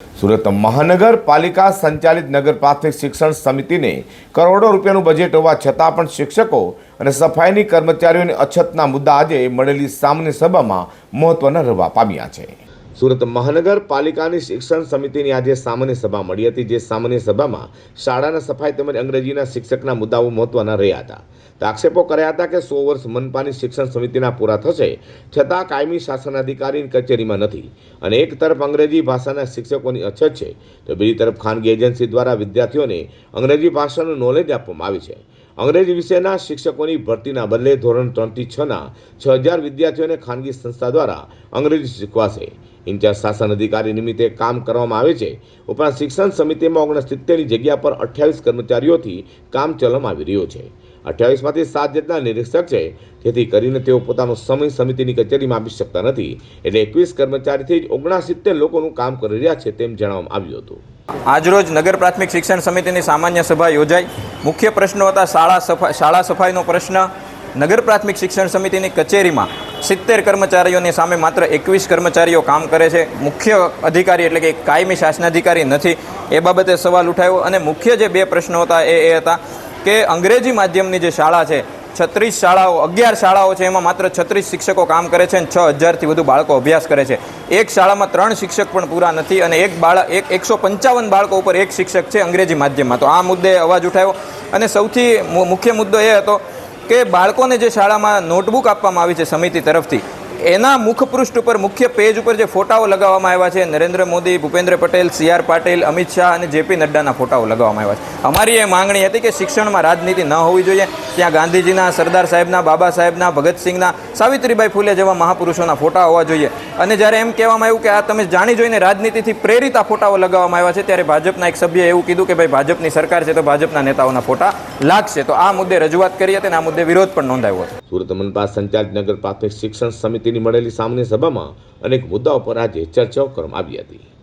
સુરત મહાનગરપાલિકા સંચાલિત નગર પ્રાથમિક શિક્ષણ સમિતિને કરોડો રૂપિયાનું બજેટ હોવા છતાં પણ શિક્ષકો અને સફાઈની કર્મચારીઓની અછતના મુદ્દા આજે મળેલી સામાન્ય સભામાં મહત્વના રહેવા પામ્યા છે. સુરત મહાનગરપાલિકાની શિક્ષણ સમિતિની આજે સામાન્ય સભા મળી હતી, જે સામાન્ય સભામાં શાળાના સફાઈ તેમજ અંગ્રેજીના શિક્ષકના મુદ્દાઓ મહત્વના રહ્યા હતા. આક્ષેપો કર્યા હતા કે સો વર્ષ મનપાની શિક્ષણ સમિતિના પૂરા થશે, છતાં કાયમી શાસન અધિકારીની કચેરીમાં નથી. અને એક તરફ અંગ્રેજી ભાષાના શિક્ષકોની અછત છે, તો બીજી તરફ ખાનગી એજન્સી દ્વારા વિદ્યાર્થીઓને અંગ્રેજી ભાષાનું નોલેજ આપવામાં આવી છે. અંગ્રેજી વિષયના શિક્ષકોની ભરતીના બદલે ધોરણ ત્રણથી છના છ હજાર વિદ્યાર્થીઓને ખાનગી સંસ્થા દ્વારા અંગ્રેજી શીખવાશે. ઇન્ચાર્જ શાસન અધિકારી નિમિત્તે કામ કરવામાં આવે છે. ઉપરાંત શિક્ષણ સમિતિમાં ઓગણસિત્તેરની જગ્યા પર અઠ્યાવીસ કર્મચારીઓથી કામ ચલાવવામાં આવી રહ્યું છે. અઠ્યાવીસમાંથી સાત જેટલા નિરીક્ષક છે. જેથી કરીને તેઓ પોતાનો સમય સમિતિની કચેરીમાં આપી શકતા નથી. એટલે એકવીસ કર્મચારીથી જ ઓગણસિત્તેર લોકોનું કામ કરી રહ્યા છે તેમ જણાવવામાં આવ્યું હતું. આજરોજ નગર પ્રાથમિક શિક્ષણ સમિતિની સામાન્ય સભા યોજાઈ. મુખ્ય પ્રશ્નો હતા શાળા સફાઈ શાળા સફાઈનો પ્રશ્ન. નગર પ્રાથમિક શિક્ષણ સમિતિની કચેરીમાં સિત્તેર કર્મચારીઓની સામે માત્ર એકવીસ કર્મચારીઓ કામ કરે છે. મુખ્ય અધિકારી એટલે કે કાયમી શાસનાધિકારી નથી. એ બાબતે સવાલ ઉઠાવ્યો અને મુખ્ય જે બે પ્રશ્નો હતા એ એ હતા કે અંગ્રેજી માધ્યમની જે શાળા છે, છત્રીસ શાળાઓ, અગિયાર શાળાઓ છે, એમાં માત્ર છત્રીસ શિક્ષકો કામ કરે છે અને છ હજારથી વધુ બાળકો અભ્યાસ કરે છે. એક શાળામાં ત્રણ શિક્ષક પણ પૂરા નથી અને એક બાળક એક, એકસો પંચાવન બાળકો ઉપર એક શિક્ષક છે અંગ્રેજી માધ્યમમાં. તો આ મુદ્દે અવાજ ઉઠાવ્યો અને સૌથી મુખ્ય મુદ્દો એ હતો કે બાળકોને જે શાળામાં નોટબુક આપવામાં આવી છે સમિતિ તરફથી, એના મુખપૃષ્ઠ ઉપર, મુખ્ય પેજ ઉપર જે ફોટાઓ લગાવવામાં આવ્યા છે, નરેન્દ્ર મોદી, ભૂપેન્દ્ર પટેલ, સી આર પાટીલ, અમિત શાહ અને જેપી નડ્ડાના ફોટાઓ લગાવવામાં આવ્યા છે. અમારી એ માંગણી હતી કે શિક્ષણમાં રાજનીતિ ન હોવી જોઈએ. ત્યાં ગાંધીજીના સરદાર સાહેબના, બાબા સાહેબના, ભગતસિંહના, સાવિત્રીબાઈ ફૂલે જેવા મહાપુરુષોના ફોટા હોવા જોઈએ. અને જ્યારે એમ કહેવામાં આવ્યું કે આ તમે જાણી જોઈને રાજનીતિથી પ્રેરિત આ ફોટાઓ લગાવવામાં આવ્યા છે, ત્યારે ભાજપના એક સભ્યએ એવું કીધું કે ભાઈ ભાજપની સરકાર છે તો ભાજપના નેતાઓના ફોટા લાગશે. તો આ મુદ્દે રજૂઆત કરી હતી અને આ મુદ્દે વિરોધ પણ નોંધાયો હતો. સુરત મનપા સંચાલિત નગર પ્રાથમિક શિક્ષણ સમિતિની મળેલી સામાન્ય સભામાં અનેક મુદ્દાઓ પર આજે ચર્ચાઓ કરવામાં આવી હતી.